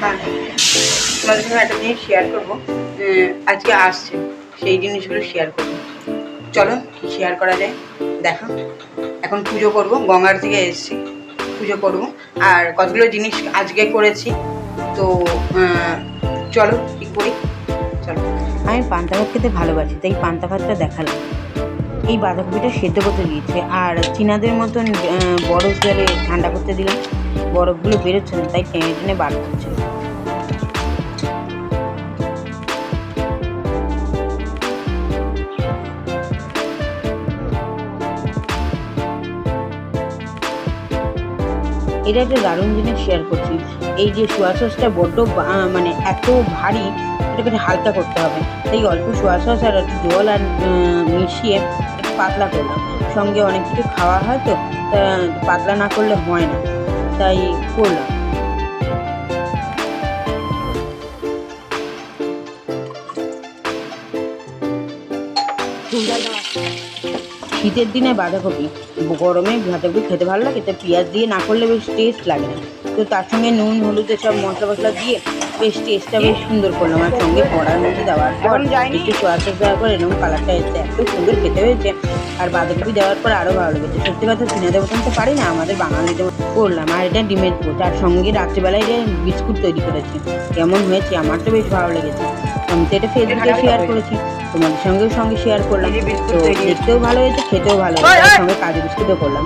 তোমাদের সঙ্গে একটা জিনিস শেয়ার করব আজকে আসছে, সেই জিনিসগুলো শেয়ার করব। চলো কি শেয়ার করা যায়? দেখো, এখন পুজো করব, গঙ্গার থেকে এসেছি, পুজো করব। আর কতগুলো জিনিস আজকে করেছি, তো চলো কি করি? চলো। আমি পান্তা ভাত খেতে ভালোবাসি, তাই পান্তা ভাতটা দেখালাম। এই বাঁধাকপিটা সেদ্ধ করতে দিয়েছে, আর চীনাদের মতন বরফ জলে ঠান্ডা করতে দিলাম। বরফগুলো বেরোচ্ছে না, তাই টেনে টেনে বার করছে। এটা একটা দারুণ জিনিস শেয়ার করছি। এই যে সোয়া সসটা বড্ড মানে এত ভারী, এটাকে হালকা করতে হবে। তাই অল্প সোয়া সস আর একটু জল আর মিশিয়ে পাতলা করলাম সঙ্গে অনেক কিছু খাওয়া হয় তা পাতলা না করলে হয় না। তাই করলাম। শীতের দিনে বাঁধাকপি। গরমে বাঁধাকপি খেতে ভালো লাগে তো পেঁয়াজ দিয়ে না করলে বেশ টেস্ট লাগে না। তো তার সঙ্গে নুন হলুদ সব মশলা মশলা দিয়ে বেশ টেস্টটা বেশ সুন্দর করলাম। আর সঙ্গে পড়ার মধ্যে দেওয়ার পর একটু সোয়া সস দেওয়ার পর এরকম কালারটা এসে এত সুন্দর খেতে হয়েছে। আর বাঁধাকপি দেওয়ার পর আরও ভালো লেগেছে। সত্যি কথা চীনাদের মতন তো পারি না আমাদের বাঙালিদের মতন করলাম। আর এটা ডিমের আর সঙ্গে রাত্রিবেলায় এটা বিস্কুট তৈরি করেছি। কেমন হয়েছে আমার তো বেশ ভালো লেগেছে। আমি তো এটা ফেসবুকে শেয়ার করেছি। তোমাদের সঙ্গেও সঙ্গে শেয়ার করলাম। তো দেখতেও ভালো হয়েছে খেতেও ভালো হয়েছে। সঙ্গে কাজু বিস্কুটও করলাম।